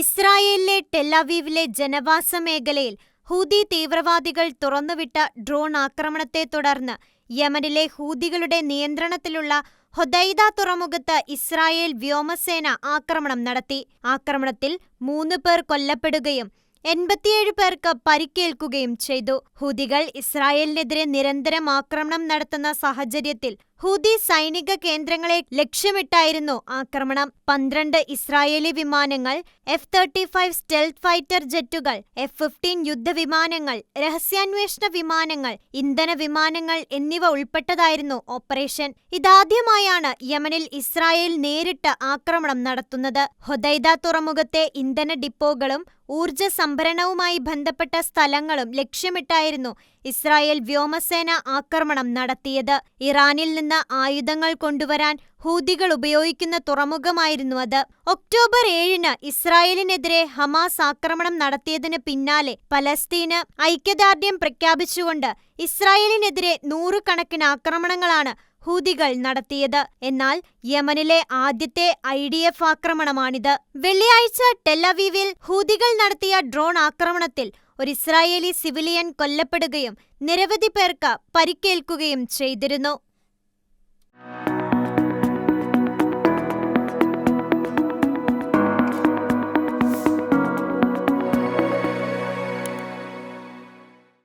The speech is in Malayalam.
ഇസ്രായേലിലെ ടെല്ലവീവിലെ ജനവാസ മേഖലയിൽ ഹൂതി തീവ്രവാദികൾ തുറന്നുവിട്ട ഡ്രോൺ ആക്രമണത്തെ തുടർന്ന് യമനിലെ ഹൂതികളുടെ നിയന്ത്രണത്തിലുള്ള ഹൊദൈദ തുറമുഖത്ത് ഇസ്രായേൽ വ്യോമസേന ആക്രമണം നടത്തി. ആക്രമണത്തിൽ മൂന്ന് പേർ കൊല്ലപ്പെടുകയും എൺപത്തിയേഴ് പേർക്ക് പരിക്കേൽക്കുകയും ചെയ്തു. ഹൂതികൾ ഇസ്രായേലിനെതിരെ നിരന്തരം ആക്രമണം നടത്തുന്ന സാഹചര്യത്തിൽ ഹൂതി സൈനിക കേന്ദ്രങ്ങളെ ലക്ഷ്യമിട്ടായിരുന്നു ആക്രമണം. പന്ത്രണ്ട് ഇസ്രായേലി വിമാനങ്ങൾ, F thirty five stealth fighter ജെറ്റുകൾ, F fifteen യുദ്ധവിമാനങ്ങൾ, രഹസ്യാന്വേഷണ വിമാനങ്ങൾ, ഇന്ധന വിമാനങ്ങൾ എന്നിവ ഉൾപ്പെട്ടതായിരുന്നു ഓപ്പറേഷൻ. ഇതാദ്യമായാണ് യമനിൽ ഇസ്രായേൽ നേരിട്ട് ആക്രമണം നടത്തുന്നത്. ഹൊദൈദ തുറമുഖത്തെ ഇന്ധന ഡിപ്പോകളും ഊർജ സംഭരണവുമായി ബന്ധപ്പെട്ട സ്ഥലങ്ങളും ലക്ഷ്യമിട്ടായിരുന്നു ഇസ്രായേൽ വ്യോമസേന ആക്രമണം നടത്തിയത്. ഇറാനിൽ നിന്ന് ആയുധങ്ങൾ കൊണ്ടുവരാൻ ഹൂതികൾ ഉപയോഗിക്കുന്ന തുറമുഖമായിരുന്നു അത്. ഒക്ടോബർ ഏഴിന് ഇസ്രായേലിനെതിരെ ഹമാസ് ആക്രമണം നടത്തിയതിന് പിന്നാലെ പലസ്തീന് ഐക്യദാർഢ്യം പ്രഖ്യാപിച്ചുകൊണ്ട് ഇസ്രായേലിനെതിരെ നൂറുകണക്കിന് ആക്രമണങ്ങളാണ് ഹൂതികൾ നടത്തിയത്. എന്നാൽ യമനിലെ ആദ്യത്തെ ഐ. ഡി. എഫ് ആക്രമണമാണിത്. വെള്ളിയാഴ്ച ടെലവീവിൽ ഹൂതികൾ നടത്തിയ ഡ്രോൺ ആക്രമണത്തിൽ ഒരിസ്രായേലി സിവിലിയൻ കൊല്ലപ്പെടുകയും നിരവധി പേർക്ക് പരിക്കേൽക്കുകയും ചെയ്തിരുന്നു.